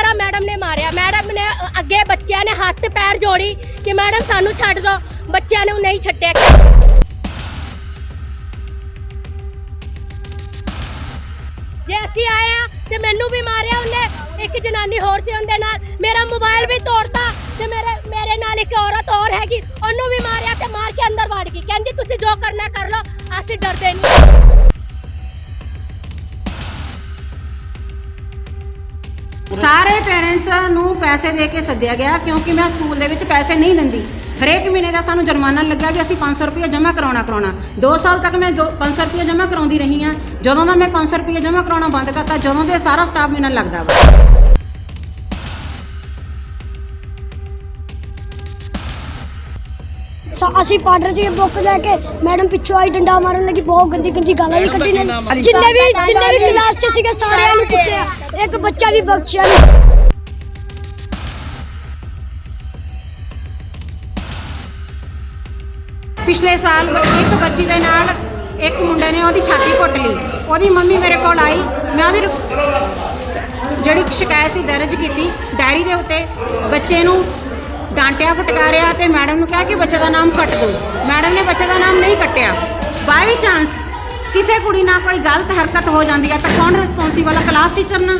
ਤਰ੍ਹਾਂ ਮੈਡਮ ਨੇ ਮਾਰਿਆ। ਮੈਡਮ ਨੇ ਅੱਗੇ ਬੱਚਿਆਂ ਨੇ ਹੱਥ ਪੈਰ ਜੋੜੀ ਕਿ ਮੈਡਮ ਸਾਨੂੰ ਛੱਡ ਦਿਓ ਬੱਚਿਆਂ ਨੂੰ ਨਹੀਂ ਛੱਡਿਆ। ਜੇ ਅਸੀਂ ਆਏ ਆ ਤੇ ਮੈਨੂੰ ਵੀ ਮਾਰਿਆ ਉਹਨੇ, ਇੱਕ ਜਨਾਨੀ ਹੋਰ ਸੀ ਉਹਦੇ ਨਾਲ। ਮੇਰਾ ਮੋਬਾਈਲ ਵੀ ਤੋੜਤਾ ਤੇ ਮੇਰੇ ਮੇਰੇ ਨਾਲ ਇੱਕ ਔਰਤ ਹੋਰ ਹੈਗੀ, ਉਹਨੂੰ ਵੀ ਮਾਰਿਆ ਤੇ ਮਾਰ ਕੇ ਅੰਦਰ ਵੜ ਗਈ। ਕਹਿੰਦੀ, ਤੁਸੀਂ ਜੋ ਕਰਨਾ ਕਰ ਲਓ, ਅਸੀਂ ਡਰਦੇ ਨਹੀਂ। ਸਾਰੇ ਪੇਰੈਂਟਸ ਨੂੰ ਪੈਸੇ ਦੇ ਕੇ ਸੱਦਿਆ ਗਿਆ ਕਿਉਂਕਿ ਮੈਂ ਸਕੂਲ ਦੇ ਵਿੱਚ ਪੈਸੇ ਨਹੀਂ ਦਿੰਦੀ। ਹਰੇਕ ਮਹੀਨੇ ਦਾ ਸਾਨੂੰ ਜੁਰਮਾਨਾ ਲੱਗਾ ਵੀ ਅਸੀਂ 500 ਰੁਪਏ ਜਮ੍ਹਾਂ ਕਰਾਉਣਾ ਕਰਾਉਣਾ। 2 ਸਾਲ ਤੱਕ ਮੈਂ ਦੋ- 500 ਰੁਪਏ ਜਮ੍ਹਾਂ ਕਰਾਉਂਦੀ ਰਹੀ ਹਾਂ। ਜਦੋਂ ਦਾ ਮੈਂ 500 ਰੁਪਏ ਜਮ੍ਹਾਂ ਕਰਾਉਣਾ ਬੰਦ ਕਰਤਾ, ਜਦੋਂ ਦੇ ਸਾਰਾ ਸਟਾਫ ਮੇਰੇ ਨਾਲ ਲੱਗਦਾ ਵਾ। ਅਸੀਂ ਪਾਰਟਨਰ ਸੀ ਬੁੱਕ ਲੈ ਕੇ। ਮੈਡਮ ਪਿੱਛੋਂ ਆਈ ਡੰਡਾ ਮਾਰਨ ਲੱਗੀ ਬਹੁਤ ਗੰਦੀ ਗੰਦੀ ਗਾਲਾਂ ਵੀ ਕੱਢੀ ਨੇ। ਜਿੰਨੇ ਵੀ ਜਿੰਨੇ ਵੀ ਕਲਾਸ 'ਚ ਸੀਗੇ ਸਾਰਿਆਂ ਨੂੰ ਕੁੱਟਿਆ। ਇੱਕ ਬੱਚਾ ਵੀ ਬਖਸ਼ਿਆ ਨਹੀਂ ਪਿਛਲੇ ਸਾਲ ਇੱਕ ਬੱਚੀ ਦੇ ਨਾਲ ਇੱਕ ਮੁੰਡੇ ਨੇ ਉਹਦੀ ਛਾਤੀ ਘੁੱਟ ਲਈ। ਉਹਦੀ ਮੰਮੀ ਮੇਰੇ ਕੋਲ ਆਈ। ਮੈਂ ਉਹਦੀ ਜਿਹੜੀ ਸ਼ਿਕਾਇਤ ਸੀ ਦਰਜ ਕੀਤੀ ਡਾਇਰੀ ਦੇ ਉੱਤੇ ਬੱਚੇ ਨੂੰ ਡਾਂਟਿਆ ਫਟਕਾਰਿਆ ਤੇ ਮੈਡਮ ਨੂੰ ਕਿਹਾ ਕਿ ਬੱਚੇ ਦਾ ਨਾਮ ਕੱਟ ਦਿਓ। ਮੈਡਮ ਨੇ ਬੱਚੇ ਦਾ ਨਾਮ ਨਹੀਂ ਕੱਟਿਆ। ਬਾਈ ਚਾਂਸ ਕਿਸੇ ਕੁੜੀ ਨਾਲ ਕੋਈ ਗਲਤ ਹਰਕਤ ਹੋ ਜਾਂਦੀ ਹੈ ਤਾਂ ਕੌਣ ਰਿਸਪੌਂਸੀਬਲ ਹੈ ਕਲਾਸ ਟੀਚਰ ਨਾ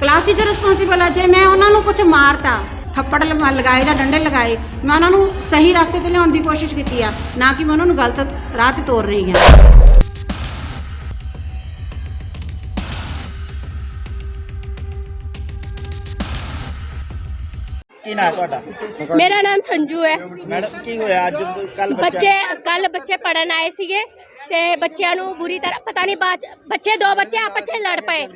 ਕਲਾਸ ਟੀਚਰ ਰਿਸਪੌਂਸੀਬਲ ਹੈ ਜੇ ਮੈਂ ਉਹਨਾਂ ਨੂੰ ਕੁਝ ਮਾਰਤਾ, ਥੱਪੜ ਲਗਾਏ ਜਾਂ ਡੰਡੇ ਲਗਾਏ, ਮੈਂ ਉਹਨਾਂ ਨੂੰ ਸਹੀ ਰਸਤੇ ਤੇ ਲਿਆਉਣ ਦੀ ਕੋਸ਼ਿਸ਼ ਕੀਤੀ ਆ, ਨਾ ਕਿ ਮੈਂ ਉਹਨਾਂ ਨੂੰ ਗਲਤ ਰਾਹ ਤੇ ਤੋਰ ਰਹੀ ਹਾਂ। ਕੀ ਨਾਂ ਹੈ ਤੁਹਾਡਾ? ਮੇਰਾ ਨਾਮ ਸੰਜੂ ਹੈ। ਮੈਡਮ ਕੀ ਹੋਇਆ ਅੱਜ? ਕੱਲ ਬੱਚੇ ਕੱਲ ਬੱਚੇ ਪੜਨ ਆਏ ਸੀਗੇ ਤੇ ਬੱਚਿਆਂ ਨੂੰ ਬੁਰੀ ਤਰ੍ਹਾਂ ਪਤਾ ਨਹੀਂ ਬਾਅਦ 'ਚ- ਬੱਚੇ ਦੋ ਬੱਚੇ ਆਪਸ 'ਚ ਲੜ ਪਏ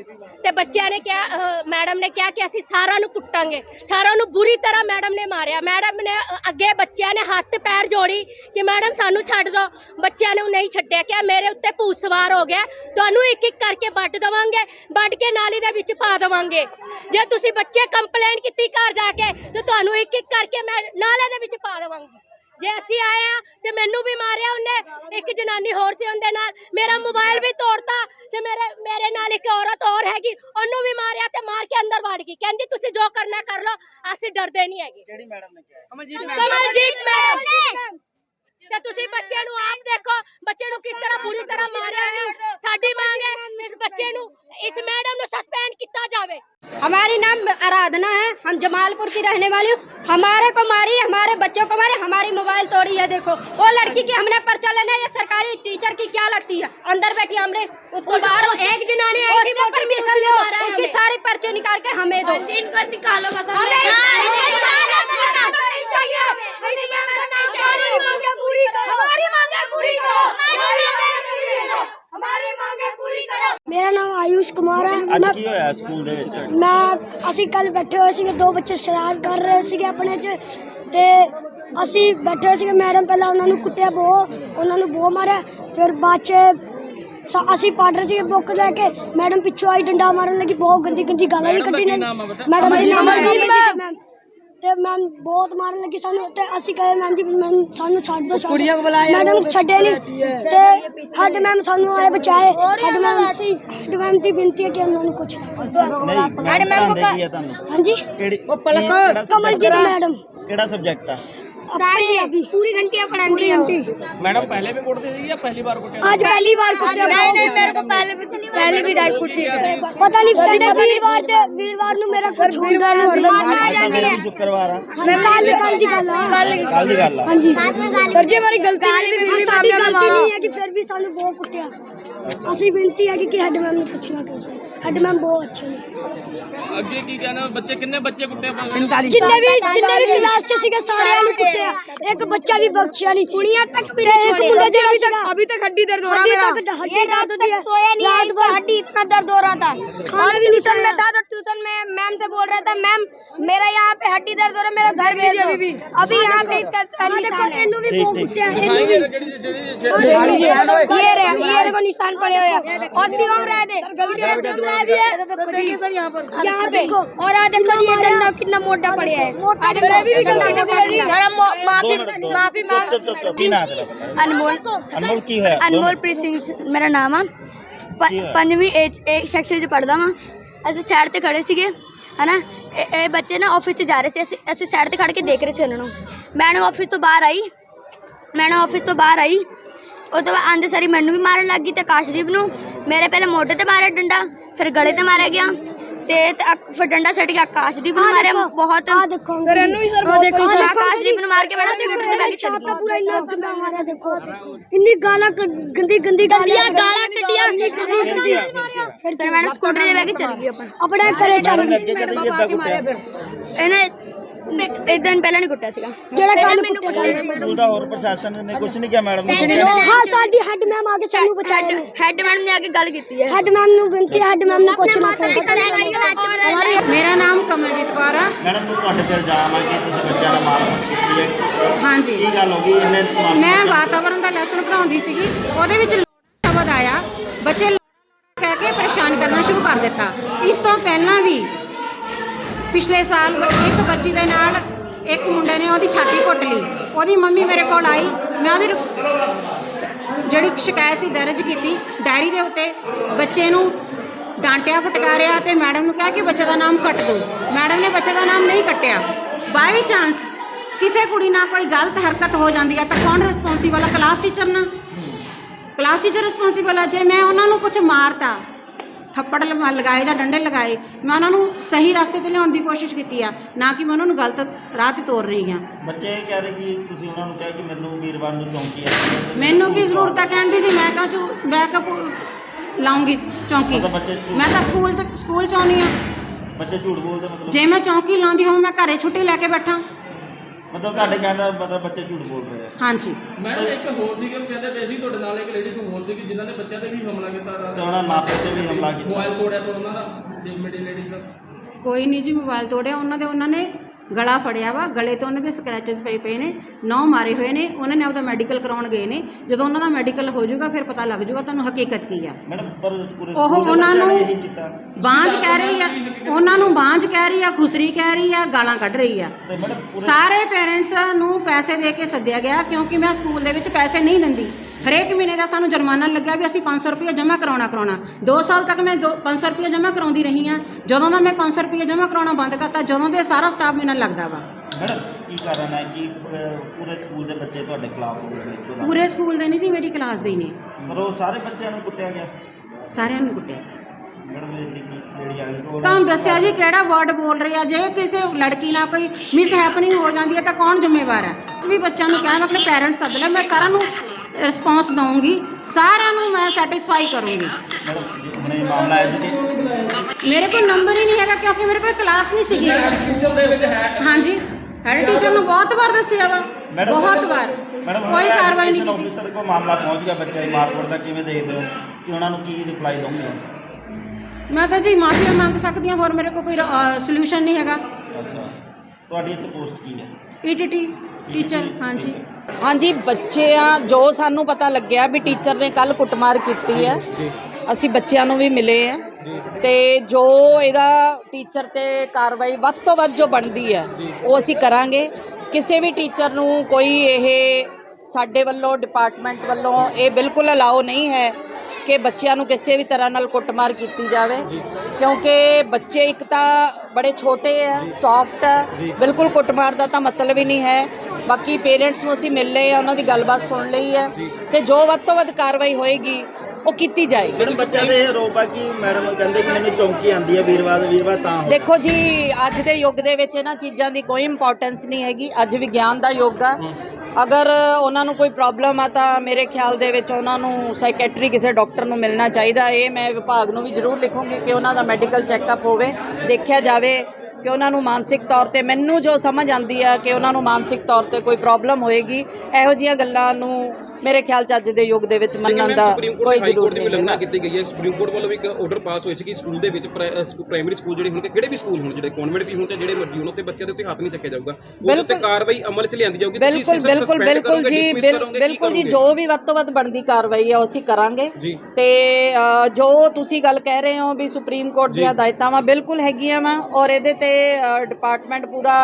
ਤੇ ਬੱਚਿਆਂ ਨੇ ਕਿਹਾ ਅਹ, ਮੈਡਮ ਨੇ ਕਿਹਾ ਕਿ ਅਸੀਂ ਸਾਰਿਆਂ ਨੂੰ ਕੁੱਟਾਂਗੇ। ਸਾਰਿਆਂ ਨੂੰ ਬੁਰੀ ਤਰ੍ਹਾਂ ਮੈਡਮ ਨੇ ਮਾਰਿਆ। ਮੈਡਮ ਨੇ ਅ, ਅੱਗੇ ਬੱਚਿਆਂ ਨੇ ਹੱਥ ਪੈਰ ਜੋੜੀ ਕਿ ਮੈਡਮ ਸਾਨੂੰ ਛੱਡ ਦਿਓ ਬੱਚਿਆਂ ਨੂੰ ਨਹੀਂ ਛੱਡਿਆ ਕਿ ਮੇਰੇ ਉੱਤੇ ਭੂਤ ਸਵਾਰ ਹੋ ਗਿਆ। ਤੁਹਾਨੂੰ ਇੱਕ ਇੱਕ ਕਰਕੇ ਵੱਢ ਦਵਾਂਗੇ ਵੱਢ ਕੇ ਨਾਲੀ ਦੇ ਵਿੱਚ ਪਾ ਦਵਾਂਗੇ। ਜੇ ਤੁਸੀਂ ਬੱਚੇ ਕੰਪਲੇਂਟ ਕੀਤੀ ਘਰ ਜਾ ਕੇ ਤੇ ਤੁਹਾਨੂੰ ਇੱਕ ਇੱਕ ਕਰਕੇ ਮੈਂ ਨਾਲੇ ਦੇ ਵਿੱਚ ਪਾ ਦਵਾਂਗੀ। ਜੇ ਅਸੀਂ ਆਏ ਆ ਤੇ ਮੈਨੂੰ ਵੀ ਮਾਰਿਆ ਉਹਨੇ ਇੱਕ ਜਨਾਨੀ ਹੋਰ ਸੀ ਉਹਦੇ ਨਾਲ ਮੇਰਾ ਮੋਬਾਈਲ ਵੀ ਤੋੜਤਾ ਤੇ ਮੇਰੇ ਮੇਰੇ ਨਾਲ ਇੱਕ ਔਰਤ ਹੋਰ ਹੈਗੀ ਉਹਨੂੰ ਵੀ ਮਾਰਿਆ ਤੇ ਮਾਰ ਕੇ ਅੰਦਰ ਵੜ ਗਈ। ਕਹਿੰਦੀ ਤੁਸੀਂ ਜੋ ਕਰਨਾ ਕਰ ਲਓ ਅਸੀਂ ਡਰਦੇ ਨਹੀਂ ਹੈਗੇ। ਕਿਹੜੀ ਮੈਡਮ ਨੇ ਕਿਹਾ? ਕਮਲਜੀਤ ਮੈਡਮ। ਤੇ ਤੁਸੀਂ ਬੱਚੇ ਨੂੰ ਆਪ ਦੇਖੋ ਬੱਚੇ ਨੂੰ ਕਿਸ ਤਰ੍ਹਾਂ ਬੁਰੀ ਤਰ੍ਹਾਂ ਮਾਰਿਆ ਹੈ ਸਾਡੀ ਮੰਗ ਹੈ ਇਸ ਬੱਚੇ ਨੂੰ ਇਸ ਮੈਡਮ ਨੂੰ ਸਸਪੈਂਡ ਕੀਤਾ ਜਾਵੇ हमारी नाम आराधना है हम जमालपुर की रहने वाली हूँ हमारे को मारी हमारे बच्चों को मारी हमारी मोबाइल तोड़ी है देखो वो लड़की की हमने पर्चा लेना है ये सरकारी टीचर की क्या लगती है अंदर बैठी हमने उसको उस- बाहर वो एक जनानी आई थी, उससे वो permission उसने लो मारा है उसकी हमें। सारी पर्चे निकाल के हमें दो इनको निकालो बस हमें नहीं नहीं चाहिए ਮੇਰਾ ਨਾਮ ਆਯੂਸ਼ ਕੁਮਾਰ ਹੈ। ਅੱਜ ਕੀ ਹੋਇਆ ਸਕੂਲ ਦੇ ਵਿੱਚ? ਮੈਂ ਅਸੀਂ ਕੱਲ ਬੈਠੇ ਹੋਏ ਸੀਗੇ ਦੋ ਬੱਚੇ ਸ਼ਰਾਰਤ ਕਰ ਰਹੇ ਸੀਗੇ ਆਪਣੇ 'ਚ। ਤੇ ਅਸੀਂ ਬੈਠੇ ਹੋਏ ਸੀਗੇ ਮੈਡਮ ਪਹਿਲਾਂ ਉਹਨਾਂ ਨੂੰ ਕੁੱਟਿਆ ਬੋ ਉਹਨਾਂ ਨੂੰ ਬੋ ਮਾਰਿਆ। ਫਿਰ ਬਾਅਦ 'ਚ ਅਸੀਂ ਪੜ੍ਹ ਰਹੇ ਸੀਗੇ ਬੁੱਕ ਲੈ ਕੇ। ਮੈਡਮ ਪਿੱਛੋਂ ਆਈ ਡੰਡਾ ਮਾਰਨ ਲੱਗੀ ਬਹੁਤ ਗੰਦੀ ਗੰਦੀ ਗਾਲਾਂ ਵੀ ਕੱਢੀ ਨੇ। ਮੈਡਮ ਦਾ ਨਾਮ ਅਮਰਜੀਤ ਮੈਮ। ਤੇ ਮੈਮ ਬਹੁਤ ਮਾਰਨ ਲੱਗੀ ਸਾਨੂੰ ਤੇ ਅਸੀਂ ਕਹੇ ਮੈਮ ਜੀ ਮੈਮ ਸਾਨੂੰ ਛੱਡ ਦਿਓ ਕੁੜੀਆਂ ਬੁਲਾਇਆ ਮੈਡਮ ਛੱਡੇ ਨਹੀਂ। ਤੇ ਹੈਡ ਮੈਮ ਸਾਨੂੰ ਆਏ ਬਚਾਏ। ਹੈਡ ਮੈਮ ਹੈਡ ਮੈਮ ਦੀ ਬੇਨਤੀ ਹੈ ਕਿ ਉਹਨਾਂ ਨੂੰ ਕੁਝ ਨਾ ਨਹੀਂ ਮੈਡਮ ਹਾਂਜੀ। ਕਿਹੜੀ ਉਹ ਪਲਕ ਕਮਲਜੀਤ ਮੈਡਮ। ਕਿਹੜਾ ਸਬਜੈਕਟ ਆ? सारे पूरी घंटी पढ़ाती घंटी मैडम पहले भी कुटती थी या पहली बार कुटे आज पहली बार कुटे नहीं नहीं मेरे को पहले भी पहले भी डाइट कुटती है पता नहीं कदे वीरवार ते वीरवार नु मेरा सर घूमदा है मैडम शुक्रवार मैं कल कल दी गल कल दी गल हां जी सर जी हमारी गलती नहीं है सामने गलती नहीं है कि फिर भी सानू बहुत कुटिया असि बेनती है कि हेड मैम नु पूछना क्यों हेड मैम बहुत अच्छे ने ਅੱਗੇ ਕੀ ਕਹਿਣਾ ਬੱਚੇ ਕਿੰਨੇ ਬੱਚੇ ਕੁੱਟੇ ਜਿੰਨੇ ਵੀ ਜਿੰਨੇ ਵੀ ਕਲਾਸ ਚ ਸੀਗੇ ਸਾਰਿਆਂ ਨੂੰ ਕੁੱਟਿਆ ਇੱਕ ਬੱਚਾ ਵੀ ਬਖਸ਼ਿਆ ਨਹੀਂ। ਕੁੜੀਆਂ ਤੱਕ ਵੀ ਨਹੀਂ ਇੱਕ ਮੁੰਡਾ ਜਿਹੜਾ ਸੀਗਾ अभी तक हड्डी दर्द हो रहा है हड्डी मेरा तक हड्डी ये रात दर्द हो रही है। तक सोया नहीं है, रात इसका भर हड्डी इतना दर्द हो रहा था और भी नहीं ट्यूशन में था तो ट्यूशन में मैम से बोल रहा था मैम मेरा यहाँ पे हड्डी दर्द हो रहा है घर भेज ਇਹਨੂੰ ਵੀ ਬਹੁਤ ਕੁੱਟਿਆ ਇਹਨੂੰ ਵੀ। ਜਿਹੜੀ ਜਿਹੜੀ ये रहे ये रहे को निशान पड़े हुए हैं। और शिवम रहे थे गलती से हम रहा भी है यहाँ ਆ ਦੇਖੋ ਔਰ ਆ ਦੇਖੋ ਜੀ ਇਹ ਡੰਡਾ ਕਿੰਨਾ ਮੋਟਾ ਪੜਿਆ ਹੈ। ਆ ਦੇਖੋ ਇਹਦੀ ਵੀ ਗਲਤੀ ਨਹੀਂ ਹੈ ਸਰ ਮਾਫੀ ਮਾਫੀ ਮਾਫੀ ਅਨਮੋਲ। ਅਨਮੋਲ ਕੀ ਹੋਇਆ? ਅਨਮੋਲ ਪ੍ਰੀਤ ਸਿੰਘ ਮੇਰਾ ਨਾਮ ਆ। ਪੰਜਵੀਂ ਏਜ ਸੈਕਸ਼ਨ 'ਚ ਪੜਦਾ ਵਾਂ। ਅਸੀਂ ਸਾਈਡ ਤੇ ਖੜੇ ਸੀਗੇ ਹਨਾ? ਇਹ ਬੱਚੇ ਨਾ ਆਫਿਸ 'ਚ ਜਾ ਰਹੇ ਸੀ। ਅਸੀਂ ਅਸੀਂ ਸਾਈਡ ਤੇ ਖੜ ਕੇ ਦੇਖ ਰਹੇ ਸੀ ਉਹਨਾਂ ਨੂੰ। ਮੈਡਮ ਆਫਿਸ ਤੋਂ ਬਾਹਰ ਆਈ। ਮੈਡਮ ਆਫਿਸ ਤੋਂ ਬਾਹਰ ਆਈ। ਉਦੋਂ ਬਾਅਦ ਆਂਦੇ ਸਾਰੀ ਮੈਨੂੰ ਵੀ ਮਾਰਨ ਲੱਗ ਗਈ ਤੇ ਕਾਸ਼ਦੀਪ ਨੂੰ। ਮੇਰੇ ਪਹਿਲੇ ਮੋਢੇ ਤੇ ਮਾਰਿਆ ਡੰਡਾ ਫਿਰ ਗਲੇ ਤੇ ਮਾਰਿਆ ਗਿਆ। ਤੇ ਤੇ ਅਕ- ਫਿਰ ਡੰਡਾ ਸੱਟ ਗਿਆ ਆਕਾਸ਼ਦੀਪ ਨੂੰ ਮਾਰਿਆ ਬਹੁਤ ਆ ਦੇਖੋ ਸਰ ਇਹਨੂੰ ਵੀ ਸਰ ਦੇਖੋ ਸਰ। ਆਕਾਸ਼ਦੀਪ ਨੂੰ ਮਾਰ ਕੇ ਮੈਡਮ ਸਕਿੰਟ ਦੇ ਬੈਗ ਚੱਲ ਛਾਤਾ ਪੂਰਾ ਇੰਨਾ ਗੰਦਾ ਮਾਰਿਆ ਦੇਖੋ। ਇੰਨੀ ਗਾਲਾਂ ਕੱਢ- ਗੰਦੀ ਗੰਦੀ ਗਾਲਾਂ ਗਾਲਾਂ ਕੱਢੀਆਂ ਫਿਰ ਫਿਰ ਮੈਡਮ ਸਕੂਟਰੀ ਦੇ ਬੈਗ ਚੱਲ ਗਈ ਆਪਾਂ। ਆਪਣੇ ਘਰੇ ਚੱਲ ਗਈ ਅੱਗੇ ਕਦੇ ਵੀ ਏਦਾਂ ਕੁੱਟਿਆ ਇਹਨੇ ਇੱਕ ਦਿਨ ਪਹਿਲਾਂ ਨਹੀਂ ਕੁੱਟਿਆ ਸੀਗਾ। ਜਿਹੜਾ ਕੱਲ ਕੁੱਤੇ ਸਾਨੂੰ ਸਕੂਲ ਦਾ ਹੋਰ ਪ੍ਰਸ਼ਾਸਨ ਨੇ ਕੁਝ ਨਹੀਂ ਕਿਹਾ ਮੈਡਮ ਨੇ ਹਾਂ ਸਾਡੀ ਹੈਡ ਮੈਮ ਆ ਕੇ ਸਾਨੂੰ ਬਚਾਇਆ ਨੇ ਹੈਡ ਮੈਡਮ ਨੇ ਆ ਕੇ ਗੱਲ ਕੀਤੀ ਹੈ। ਹੈਡ ਮੈਮ ਨੂੰ ਬੇਨਤੀ ਹੈ ਹੈਡ ਮੈਮ ਨੂੰ ਕੁਛ ਨਾ ਕਰੋ। ਮੇਰਾ ਨਾਮ ਕਮਲਜੀਤ ਕੌਰ ਆ। ਮੈਡਮ ਨੂੰ ਤੁਹਾਡੇ ਤੇ ਇਲਜ਼ਾਮ ਆ ਕਿ ਤੁਸੀਂ ਬੱਚਿਆਂ ਨਾਲ ਮਾਰਕੁੱਟ ਕੀਤੀ ਹੈ। ਹਾਂਜੀ। ਕੀ ਗੱਲ ਹੋ ਗਈ? ਮਾਸੂਮ ਮੈਂ ਵਾਤਾਵਰਣ ਦਾ ਲੈਸਨ ਪੜਾਉਂਦੀ ਸੀਗੀ। ਉਹਦੇ ਵਿੱਚ ਲੋੜਾ ਸ਼ਬਦ ਆਇਆ। ਬੱਚੇ ਲੋੜਾ ਕਹਿ ਕੇ ਪਰੇਸ਼ਾਨ ਕਰਨਾ ਸ਼ੁਰੂ ਕਰ ਦਿੱਤਾ। ਇਸ ਤੋਂ ਪਹਿਲਾਂ ਵੀ ਪਿਛਲੇ ਸਾਲ ਇੱਕ ਬੱਚੀ ਦੇ ਨਾਲ ਇੱਕ ਮੁੰਡੇ ਨੇ ਉਹਦੀ ਛਾਤੀ ਘੁੱਟ ਲਈ। ਉਹਦੀ ਮੰਮੀ ਮੇਰੇ ਕੋਲ ਆਈ। ਮੈਂ ਉਹਦੀ ਜਿਹੜੀ ਸ਼ਿਕਾਇਤ ਸੀ ਦਰਜ ਕੀਤੀ, ਡਾਇਰੀ ਦੇ ਉੱਤੇ ਬੱਚੇ ਨੂੰ ਡਾਂਟਿਆ, ਫਟਕਾਰਿਆ ਤੇ ਮੈਡਮ ਨੂੰ ਕਿਹਾ ਕਿ ਬੱਚੇ ਦਾ ਨਾਮ ਕੱਟ ਦਿਓ। ਮੈਡਮ ਨੇ ਬੱਚੇ ਦਾ ਨਾਮ ਨਹੀਂ ਕੱਟਿਆ। ਬਾਈ ਚਾਂਸ ਕਿਸੇ ਕੁੜੀ ਨਾਲ ਕੋਈ ਗਲਤ ਹਰਕਤ ਹੋ ਜਾਂਦੀ ਹੈ ਤਾਂ ਕੌਣ ਰਿਸਪੌਂਸੀਬਲ ਹੈ ਕਲਾਸ ਟੀਚਰ ਨਾ ਕਲਾਸ ਟੀਚਰ ਰਿਸਪੌਂਸੀਬਲ ਹੈ ਜੇ ਮੈਂ ਉਹਨਾਂ ਨੂੰ ਕੁਝ ਮਾਰਤਾ ਥੱਪੜ ਲਵਾ- ਲਗਾਏ ਜਾਂ ਡੰਡੇ ਲਗਾਏ ਮੈਂ ਉਹਨਾਂ ਨੂੰ ਸਹੀ ਰਸਤੇ ਤੇ ਲਿਆਉਣ ਦੀ ਕੋਸ਼ਿਸ਼ ਕੀਤੀ ਆ ਨਾ ਕਿ ਮੈਂ ਉਹਨਾਂ ਨੂੰ ਗਲਤ ਰਾਹ ਤੇ ਤੋਰ ਰਹੀ ਹਾਂ। ਬੱਚੇ ਇਹ ਕਹਿ ਰਹੇ ਕਿ ਤੁਸੀਂ ਉਹਨਾਂ ਨੂੰ ਕਿਹਾ ਕਿ ਮੈਨੂੰ ਵੀਰਵਾਰ ਨੂੰ ਚੌਂਕੀ ਆ ਮੈਨੂੰ ਕੀ ਜ਼ਰੂਰਤ ਹੈ ਕਹਿਣ ਦੀ ਜੀ ਮੈਂ ਕਹਾਂ ਚੂ ਬੈਕਅਪ ਲਾਉਂਗੀ ਚੌਂਕੀ। ਮਤਲਬ ਬੱਚੇ ਝੂਠ- ਮੈਂ ਤਾਂ ਸਕੂਲ ਤੇ ਸਕੂਲ ਚ ਆਉਂਦੀ ਆ ਬੱਚੇ ਝੂਠ ਬੋਲਦੇ ਮਤਲਬ? ਜੇ ਮੈਂ ਚੌਂਕੀ ਲਾਉਂਦੀ ਹਾਂ ਮੈਂ ਘਰੇ ਛੁੱਟੀ ਲੈ ਕੇ ਬੈਠਾ। ਮਤਲਬ ਤੁਹਾਡੇ ਕਹਿੰਦਾ ਮਤਲਬ ਬੱਚੇ ਝੂਠ ਬੋਲ ਰਹੇ ਆ। ਹਾਂਜੀ। ਮੈਡਮ ਇੱਕ ਹੋਰ ਸੀਗੇ ਉਹ ਕਹਿੰਦੇ ਪਏ ਸੀ ਤੁਹਾਡੇ ਨਾਲ ਇੱਕ ਲੇਡੀਜ਼ ਹੋਰ ਸੀਗੀ ਜਿਨ੍ਹਾਂ ਨੇ ਬੱਚਿਆਂ ਤੇ ਵੀ ਹਮਲਾ ਕੀਤਾ ਤੇ ਉਹਨਾਂ ਮਾਪੇ ਤੇ ਵੀ ਹਮਲਾ ਕੀਤਾ। ਮੋਬਾਈਲ ਤੋੜਿਆ ਤਾਂ ਉਹਨਾਂ ਦਾ ਡਿਗਮਿਟੀ ਲੇਡੀਜ਼ ਦਾ। ਕੋਈ ਨਹੀਂ ਜੀ ਮੋਬਾਈਲ ਤੋੜਿਆ ਉਹਨਾਂ ਦੇ ਉਹਨਾਂ ਨੇ ਗਲਾ ਫੜਿਆ ਵਾ ਗਲੇ ਤੋਂ ਉਹਨਾਂ ਦੇ ਸਕ੍ਰੈਚਸ ਪਏ ਪਏ ਨੇ ਨੌ ਮਾਰੇ ਹੋਏ ਨੇ ਉਹਨਾਂ ਨੇ ਆਪਦਾ ਮੈਡੀਕਲ ਕਰਾਉਣ ਗਏ ਨੇ। ਜਦੋਂ ਉਹਨਾਂ ਦਾ ਮੈਡੀਕਲ ਹੋ ਜਾਊਗਾ ਫਿਰ ਪਤਾ ਲੱਗ ਜਾਊਗਾ ਤੁਹਾਨੂੰ ਹਕੀਕਤ ਕੀ ਆ। ਮੈਡਮ ਪਰ ਪੂਰੇ ਉਹ ਉਹਨਾਂ ਨੇ ਬਾਂਝ ਕਹਿ ਰਹੀ ਆ ਉਹਨਾਂ ਨੂੰ ਬਾਂਝ ਕਹਿ ਰਹੀ ਆ ਖੁਸਰੀ ਕਹਿ ਰਹੀ ਆ ਗਾਲਾਂ ਕੱਢ ਰਹੀ ਆ। ਸਾਰੇ ਪੇਰੈਂਟਸ ਨੂੰ ਪੈਸੇ ਦੇ ਕੇ ਸੱਦਿਆ ਗਿਆ ਕਿਉਂਕਿ ਮੈਂ ਸਕੂਲ ਦੇ ਵਿੱਚ ਪੈਸੇ ਨਹੀਂ ਦਿੰਦੀ। ਹਰੇਕ ਮਹੀਨੇ ਦਾ ਸਾਨੂੰ ਜੁਰਮਾਨਾ ਲੱਗਿਆ ਵੀ ਅਸੀਂ 500 ਰੁਪਏ ਜਮ੍ਹਾਂ ਕਰਾਉਣਾ ਕਰਾਉਣਾ। 2 ਸਾਲ ਤੱਕ ਮੈਂ ਦੋ- 500 ਰੁਪਏ ਜਮ੍ਹਾਂ ਕਰਾਉਂਦੀ ਰਹੀ ਆ ਜਦੋਂ ਦਾ ਮੈਂ 500 ਰੁਪਏ ਜਮ੍ਹਾਂ ਕਰਾਉਣਾ ਬੰਦ ਕਰਤਾ ਜਦੋਂ ਦੇ ਸਾਰਾ ਸਟਾਫ ਮੇਰੇ ਨਾਲ ਲੱਗਦਾ ਵਾ। ਮੈਡਮ ਕੀ ਕਾਰਨ ਹੈ ਕਿ ਅਹ, ਪੂਰੇ ਸਕੂਲ ਦੇ ਬੱਚੇ ਤੁਹਾਡੇ ਖਿਲਾਫ ਹੋ ਗਏ ਨੇ ਇੱਕੋ ਦਮ? ਪੂਰੇ ਸਕੂਲ ਦੇ ਨਹੀਂ ਜੀ ਮੇਰੀ ਕਲਾਸ ਦੇ ਹੀ ਨੇ। ਪਰ ਉਹ ਸਾਰੇ ਬੱਚਿਆਂ ਨੂੰ ਕੁੱਟਿਆ ਗਿਆ? ਸਾਰਿਆਂ ਨੂੰ ਕੁੱਟਿਆ ਉਹ ਤੁਹਾਨੂੰ ਦੱਸਿਆ ਜੀ ਕਿਹੜਾ ਵਰਡ ਬੋਲ ਰਹੀ ਜੇ ਕਿਸੇ ਲੜਕੀ ਨਾਲ ਕੋਈ ਮਿਸ ਹੈਪਨਿੰਗ ਹੋ ਜਾਂਦੀ ਹੈ ਤਾਂ ਕੌਣ ਜ਼ਿੰਮੇਵਾਰ ਹੈ? ਵੀ ਬੱਚਿਆਂ ਨੂੰ ਕਿਹਾ ਮੈਂ ਆਪਣੇ ਪੈਰੈਂਟਸ ਸੱਦ ਮੈਂ ਸਾਰਿਆਂ ਨੂੰ ਰਿਸਪੌਂਸ ਦਵਾਂਗੀ ਸਾਰਿਆਂ ਨੂੰ ਮੈਂ ਸੈਟੀਸਫਾਈ ਕਰੂੰਗੀ। ਹੁਣ ਮਾਮਲਾ ਹੈ ਜੀ ਮੇਰੇ ਕੋਲ ਨੰਬਰ ਹੀ ਨਹੀਂ ਹੈਗਾ ਕਿਉਂਕਿ ਮੇਰੇ ਕੋਲ ਕਲਾਸ ਨਹੀਂ ਸੀਗੀ। ਟੀਚਰ ਦੇ ਵਿੱਚ ਹੈ। ਹਾਂਜੀ ਹੈਡ ਟੀਚਰ ਨੂੰ ਬਹੁਤ ਵਾਰ ਦੱਸਿਆ ਵਾ ਬਹੁਤ ਵਾਰ। ਕੋਈ ਕਾਰਵਾਈ ਨਹੀਂ ਕੀਤੀ। ਆਫੀਸਰ ਕੋਲ ਮਾਮਲਾ ਪਹੁੰਚ ਗਿਆ ਬੱਚੇ ਮਾਰਕੁੱਟ ਦਾ ਕਿਵੇਂ ਦੇਖਦੇ ਹੋ? ਕਿ ਉਹਨਾਂ ਨੂੰ ਕੀ ਰਿਪਲਾਈ ਦੋਗੇ ਮੈਂ ਤਾਂ ਜੀ ਮਾਫੀ ਮੰਗ ਸਕਦੀ ਹਾਂ ਹੋਰ ਮੇਰੇ ਕੋਲ ਕੋਈ ਸੋਲੂਸ਼ਨ ਨਹੀਂ ਹੈਗਾ। ਤੁਹਾਡੀ ਇੱਥੇ ਪੋਸਟ ਕੀ ਹੈ? ਈਟੀਟੀ ਟੀਚਰ ਹਾਂਜੀ। ਹਾਂਜੀ ਬੱਚਿਆਂ ਜੋ ਸਾਨੂੰ ਪਤਾ ਲੱਗਿਆ ਵੀ ਟੀਚਰ ਨੇ ਕੱਲ ਕੁੱਟਮਾਰ ਕੀਤੀ ਹੈ ਅਸੀਂ ਬੱਚਿਆਂ ਨੂੰ ਵੀ ਮਿਲੇ ਆ ਤੇ ਜੋ ਇਹਦਾ ਟੀਚਰ ਤੇ ਕਾਰਵਾਈ ਵੱਧ ਤੋਂ ਵੱਧ ਜੋ ਬਣਦੀ ਹੈ ਉਹ ਅਸੀਂ ਕਰਾਂਗੇ। ਕਿਸੇ ਵੀ ਟੀਚਰ ਨੂੰ ਕੋਈ ਇਹ ਸਾਡੇ ਵੱਲੋਂ ਡਿਪਾਰਟਮੈਂਟ ਵੱਲੋਂ ਇਹ ਬਿਲਕੁਲ ਅਲਾਓ ਨਹੀਂ ਹੈ ਕਿ ਬੱਚਿਆਂ ਨੂੰ ਕਿਸੇ ਵੀ ਤਰ੍ਹਾਂ ਨਾਲ ਕੁੱਟਮਾਰ ਕੀਤੀ ਜਾਵੇ ਕਿਉਂਕਿ ਬੱਚੇ ਇੱਕ ਤਾਂ ਬੜੇ ਛੋਟੇ ਆ ਸੌਫਟ ਆ ਬਿਲਕੁਲ ਕੁੱਟਮਾਰ ਦਾ ਤਾਂ ਮਤਲਬ ਹੀ ਨਹੀਂ ਹੈ। ਬਾਕੀ ਪੇਰੈਂਟਸ ਨੂੰ ਅਸੀਂ ਮਿਲ ਲਏ ਆ ਉਹਨਾਂ ਦੀ ਗੱਲਬਾਤ ਸੁਣ ਲਈ ਹੈ ਤੇ ਜੋ ਵੱਧ ਤੋਂ ਵੱਧ ਕਾਰਵਾਈ ਹੋਏਗੀ ਉਹ ਕੀਤੀ ਜਾਏਗੀ। ਮੈਡਮ ਬੱਚਿਆਂ ਦੇ ਆਰੋਪ ਆ ਕਿ ਮੈਡਮ ਕਹਿੰਦੇ ਕਿ ਮੈਨੂੰ ਚੌਂਕੀ ਆਂਦੀ ਹੈ ਵੀਰਵਾਰ ਵੀਰਵਾਰ ਤਾਂ ਹੋ ਦੇਖੋ ਜੀ ਅੱਜ ਦੇ ਯੁੱਗ ਦੇ ਵਿੱਚ ਇਹਨਾਂ ਚੀਜ਼ਾਂ ਦੀ ਕੋਈ ਇੰਪੋਰਟੈਂਸ ਨਹੀਂ ਹੈਗੀ ਅੱਜ ਵਿਗਿਆਨ ਦਾ ਯੁੱਗ ਆ। ਅਗਰ ਉਹਨਾਂ ਨੂੰ ਕੋਈ ਪ੍ਰੋਬਲਮ ਆ ਤਾਂ ਮੇਰੇ ਖਿਆਲ ਦੇ ਵਿੱਚ ਉਹਨਾਂ ਨੂੰ ਸਾਈਕੈਟਰੀ ਕਿਸੇ ਡਾਕਟਰ ਨੂੰ ਮਿਲਣਾ ਚਾਹੀਦਾ। ਇਹ ਮੈਂ ਵਿਭਾਗ ਨੂੰ ਵੀ ਜ਼ਰੂਰ ਲਿਖੂੰਗੀ ਕਿ ਉਹਨਾਂ ਦਾ ਮੈਡੀਕਲ ਚੈੱਕਅਪ ਹੋਵੇ, ਦੇਖਿਆ ਜਾਵੇ ਕਿ ਉਹਨਾਂ ਨੂੰ ਮਾਨਸਿਕ ਤੌਰ ਤੇ ਮੈਨੂੰ ਜੋ ਸਮਝ ਆਂਦੀ ਆ ਕਿ ਉਹਨਾਂ ਨੂੰ ਮਾਨਸਿਕ ਤੌਰ ਤੇ ਕੋਈ ਪ੍ਰੋਬਲਮ ਹੋਏਗੀ, ਇਹੋ ਜਿਹੀਆਂ ਗੱਲਾਂ ਨੂੰ ਮੇਰੇ ਖਿਆਲ ਚ ਅੱਜ ਦੇ ਯੁੱਗ ਦੇ ਵਿੱਚ ਮੰਨਣ ਦਾ ਕੋਈ ਤੇ ਜ਼ਰੂਰ ਨਹੀਂ ਉਲੰਘਣਾ ਹੈ ਕੀਤੀ ਗਈ ਹੈ ਸੁਪਰੀਮ ਕੋਰਟ ਵੱਲੋਂ ਵੀ ਇੱਕ ਆਰਡਰ ਪਾਸ ਹੋਇਆ ਸੀ ਕਿ ਸਕੂਲ ਦੇ ਵਿੱਚ ਪ੍ਰਾਇਮਰੀ ਸਕੂਲ ਜਿਹੜੇ ਹੋਣਗੇ ਕਿਹੜੇ ਵੀ ਸਕੂਲ ਹੋਣ ਜਿਹੜੇ ਕਨਵੈਂਟ ਵੀ ਹੋਣ ਤੇ ਜਿਹੜੇ ਮਰਜ਼ੀ ਹੋਣ ਉੱਤੇ ਬੱਚਿਆਂ ਦੇ ਉੱਤੇ ਹੱਥ ਨਹੀਂ ਚੱਕਿਆ ਜਾਊਗਾ ਉੱਤੇ ਬਿਲਕੁਲ। ਕਾਰਵਾਈ ਅਮਲ 'ਚ ਲਿਆਂਦੀ ਜਾਊਗੀ ਬਿਲਕੁਲ ਬਿਲਕੁਲ ਬਿਲਕੁਲ ਜੀ ਬਿਲਕੁਲ ਜੀ? ਜੋ ਵੀ ਵੱਧ ਤੋਂ ਵੱਧ ਬਣਦੀ ਕਾਰਵਾਈ ਆ ਉਹ ਅਸੀਂ ਕਰਾਂਗੇ। ਤੇ ਜੋ ਤੁਸੀਂ ਗੱਲ ਕਹਿ ਰਹੇ ਹੋ ਵੀ ਸੁਪਰੀਮ ਕੋਰਟ ਦੀਆਂ ਹਦਾਇਤਾਂ ਵਾ ਬਿਲਕੁਲ ਹੈਗੀਆਂ ਵਾ ਔਰ ਇਹਦੇ ਤੇ ਡਿਪਾਰਟਮੈਂਟ ਪੂਰਾ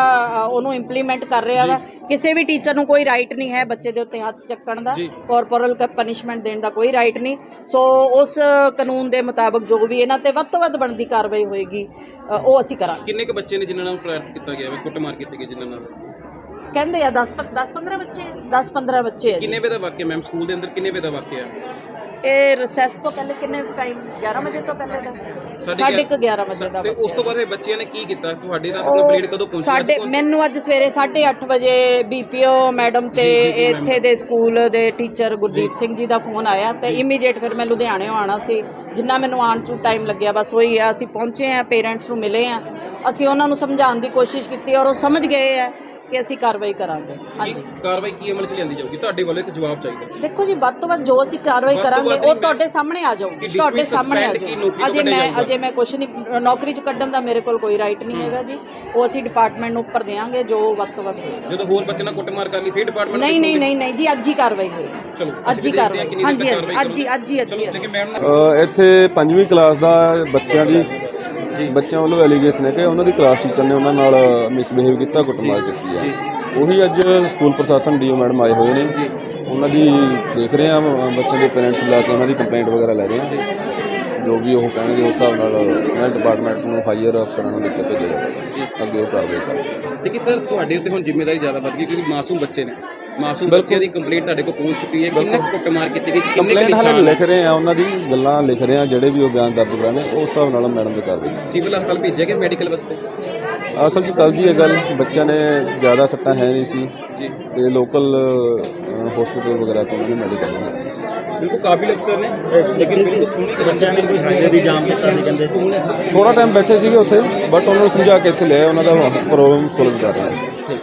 ਉਹਨੂੰ ਇੰਪਲੀਮੈਂਟ ਕਰ ਰਿਹਾ ਵਾ ਕਿਸੇ ਵੀ ਟੀਚਰ ਨੂੰ ਕੋਈ ਰਾਈਟ ਨਹੀਂ ਹੈ ਬੱਚੇ ਦੇ ਉੱਤੇ ਹੱਥ ਚੱਕਣ ਦਾ। ਕਾਰਪੋਰਲ ਪਨਿਸ਼ਮੈਂਟ ਦੇਣ ਦਾ ਕੋਈ ਰਾਈਟ ਨਹੀਂ। ਸੋ ਉਸ ਕਾਨੂੰਨ ਦੇ ਮੁਤਾਬਕ ਜੋ ਵੀ ਇਹਨਾਂ ਤੇ ਵੱਧ ਤੋਂ ਵੱਧ ਬਣਦੀ ਕਾਰਵਾਈ ਹੋਏਗੀ ਉਹ ਅਸੀਂ ਕਰਾਂਗੇ। ਕਿੰਨੇ ਕੁ ਬੱਚੇ ਨੇ ਜਿਨ੍ਹਾਂ ਨਾਲ ਪ੍ਰੈਰ ਕੀਤਾ ਗਿਆ ਹੈ? ਕੁੱਟਮਾਰ ਕੀਤੀ ਗਈ ਜਿਨ੍ਹਾਂ ਨਾਲ? ਕਹਿੰਦੇ ਆ 10 10 15 ਬੱਚੇ? 10 15 ਬੱਚੇ ਆ ਕਿੰਨੇ ਵਜੇ ਦਾ ਵਾਕਿਆ ਮੈਮ? ਸਕੂਲ ਦੇ ਅੰਦਰ ਕਿੰਨੇ ਵਜੇ ਦਾ ਵਾਕਿਆ? ਇਹ ਰਿਸੈਸ ਤੋਂ ਪਹਿਲੇ ਕਿੰਨੇ ਟਾਈਮ 11 ਵਜੇ ਤੋਂ ਪਹਿਲੇ ਦਾ? ਸਾਢੇ ਕੁ 11 ਵਜੇ ਦਾ ਤੇ ਉਸ ਤੋਂ ਬਾਅਦ ਇਹ ਬੱਚਿਆਂ ਨੇ ਕੀ ਕੀਤਾ? ਤੁਹਾਡੇ ਨਾਲ ਕੰਪਲੀਟ ਕਦੋਂ ਪਹੁੰਚੀ? ਸਾਡੇ ਮੈਨੂੰ ਅੱਜ ਸਵੇਰੇ 8:30 ਵਜੇ ਬੀਪੀਓ ਮੈਡਮ ਤੇ ਇੱਥੇ ਦੇ ਸਕੂਲ ਦੇ ਟੀਚਰ ਗੁਰਦੀਪ ਸਿੰਘ ਜੀ ਦਾ ਫੋਨ ਆਇਆ ਤੇ ਇਮੀਡੀਏਟ ਫਿਰ ਮੈਂ ਲੁਧਿਆਣੇੋਂ ਆਣਾ ਸੀ। ਜਿੰਨਾ ਮੈਨੂੰ ਆਉਣ ਚ ਟਾਈਮ ਲੱਗਿਆ ਬਸ ਉਹੀ ਆ ਅਸੀਂ ਪਹੁੰਚੇ ਆ ਪੇਰੈਂਟਸ ਨੂੰ ਮਿਲੇ ਆ ਅਸੀਂ ਉਹਨਾਂ ਨੂੰ ਸਮਝਾਉਣ ਦੀ ਕੋਸ਼ਿਸ਼ ਕੀਤੀ ਔਰ ਉਹ ਸਮਝ ਗਏ ਆ ਕਿ ਅਸੀਂ ਕਾਰਵਾਈ ਕਰਾਂਗੇ। ਹਾਂਜੀ। ਕਾਰਵਾਈ ਕੀ ਅਮਲ ਚ ਲਿਆਂਦੀ ਜਾਊਗੀ? ਤੁਹਾਡੇ ਵੱਲੋਂ ਇੱਕ ਜਵਾਬ ਚਾਹੀਦਾ। ਦੇਖੋ ਜੀ ਵੱਧ ਤੋਂ ਵੱਧ ਜੋ ਅਸੀਂ ਕਾਰਵਾਈ ਵੱਧ ਤੋਂ ਕਰਾਂਗੇ ਵੱਧ ਉਹ ਮੈਂ- ਤੁਹਾਡੇ ਸਾਹਮਣੇ ਆ ਜਾਊਗੀ। ਤੁਹਾਡੇ ਸਾਹਮਣੇ ਆ suspend ਕੀ ਜਾਊਗੀ। ਨੌਕਰੀ ਤੋਂ ਅਜੇ ਕੱਢਿਆ ਮੈਂ ਜਾਊਗਾ। ਅਜੇ ਮੈਂ ਕੁਝ ਨਹੀਂ ਨੌਕਰੀ ਚ ਕੱਢਣ ਦਾ ਮੇਰੇ ਕੋਲ ਕੋਈ ਰਾਈਟ ਨਹੀਂ ਹੈਗਾ ਜੀ। ਉਹ ਅਸੀਂ ਡਿਪਾਰਟਮੈਂਟ ਨੂੰ ਉੱਪਰ ਦੇਵਾਂਗੇ ਜੋ ਵੱਧ ਤੋਂ ਵੱਧ ਹੋਏਗਾ ਜਦੋਂ ਹੋਰ ਬੱਚੇ ਨਾਲ ਕੁੱਟਮਾਰ ਕਰ ਲਈ ਫਿਰ ਡਿਪਾਰਟਮੈਂਟ ਨਹੀਂ ਨਹੀਂ ਨਹੀਂ ਨਹੀਂ ਜੀ ਅੱਜ ਹੀ ਕਾਰਵਾਈ ਹੋਏਗੀ। ਚਲੋ ਅੱਜ ਹੀ ਕਾਰਵਾਈ ਹਾਂਜੀ ਹਾਂਜੀ ਅੱਜ ਹੀ ਅੱਜ ਹੀ ਅੱਜ ਹੀ। ਲੇਕਿਨ ਮੈਮ ਅ, ਇੱਥੇ ਪੰਜਵੀਂ ਕਲਾਸ ਦਾ ਬੱਚਿਆਂ ਦੀ ਬੱਚਿਆਂ ਵੱਲੋਂ ਐਲੀਗੇਸ਼ਨ ਹੈ ਕਿ ਉਹਨਾਂ ਦੀ ਕਲਾਸ ਟੀਚਰ ਨੇ ਉਹਨਾਂ ਨਾਲ ਮਿਸਬਿਹੇਵ ਕੀਤਾ ਕੁੱਟਮਾਰ ਕੀਤੀ ਹੈ ਉਹੀ ਅੱਜ ਸਕੂਲ ਪ੍ਰਸ਼ਾਸਨ ਡੀਓ ਮੈਡਮ ਆਏ ਹੋਏ ਨੇ। ਉਹਨਾਂ ਦੀ ਦੇਖ ਰਹੇ ਆ ਬੱਚਿਆਂ ਦੇ ਪੇਰੈਂਟਸ ਬੁਲਾ ਕੇ ਉਹਨਾਂ ਦੀ ਕੰਪਲੇਂਟ ਵਗੈਰਾ ਲੈ ਰਹੇ ਆ। ਜੋ ਵੀ ਉਹ ਕਹਿਣਗੇ ਉਸ ਹਿਸਾਬ ਨਾਲ ਉਹਨਾਂ ਡਿਪਾਰਟਮੈਂਟ ਨੂੰ ਹਾਇਰ ਅਫਸਰਾਂ ਨੂੰ ਲਿਖ ਕੇ ਭੇਜਿਆ ਜਾਵੇਗਾ ਅੱਗੇ ਉਹ ਕਾਰਵਾਈ ਕਰਨਗੇ। ਲੇਕਿਨ ਸਰ ਤੁਹਾਡੇ ਉੱਤੇ ਹੁਣ ਜ਼ਿੰਮੇਵਾਰੀ ਜ਼ਿਆਦਾ ਵੱਧ ਗਈ ਕਿਉਂਕਿ ਮਾਸੂਮ ਬੱਚੇ ਨੇ। ਮਾਸੂਮ ਬੱਚਿਆਂ ਦੀ ਕੰਪਲੇਂਟ ਤੁਹਾਡੇ ਕੋਲ ਪਹੁੰਚ ਚੁੱਕੀ ਹੈ। ਕਿੰਨੇ ਕੁੱਟਮਾਰ ਕੀਤੀ ਗਈ? ਕੰਪਲੇਂਟ ਹਾਲੇ ਲਿਖ ਰਹੇ ਆ ਉਹਨਾਂ ਦੀ ਗੱਲਾਂ ਲਿਖ ਰਹੇ ਆ ਜਿਹੜੇ ਵੀ ਉਹ ਬਿਆਨ ਦਰਜ ਕਰਾਣੇ ਉਸ ਹਿਸਾਬ ਨਾਲ ਮੈਡਮ ਦੀ ਕਾਰਵਾਈ। ਸਿਵਲ ਹਸਪਤਾਲ ਭੇਜਿਆ ਗਿਆ ਮੈਡੀਕਲ ਵਾਸਤੇ? ਅਸਲ 'ਚ ਕੱਲ੍ਹ ਦੀ ਇਹ ਗੱਲ ਬੱਚਿਆਂ ਨੇ ਜ਼ਿਆਦਾ ਸੱਟਾਂ ਹੈ ਨਹੀਂ ਸੀ। ਜੀ। ਤੇ ਲੋਕਲ ਹਸਪੀਟਲ ਵਗੈਰਾ ਤੋਂ ਉਹਨੇ ਮੈਡੀਕਲ ਬਿਲਕੁਲ ਕਾਬਿਲ ਅਫਸਰ ਨੇ ਲੇਕਿਨ ਬਿਲਕੁਲ ਸੋਹਣੀ ਬੱਚਿਆਂ ਨੇ ਕੋਈ ਹਾਈਵੇ ਵੀ ਜਾਮ ਕੀਤਾ ਸੀ ਕਹਿੰਦੇ। ਥੋੜਾ ਟਾਈਮ ਬੈਠੇ ਸੀਗੇ ਉੱਥੇ ਬਟ ਉਹਨਾਂ ਨੂੰ ਸਮਝਾ ਕੇ ਇੱਥੇ ਲਿਆਏ ਉਹਨਾਂ ਦਾ ਪ੍ਰੋਬਲਮ ਸੋਲਵ ਕਰ ਰਹੇ ਸੀ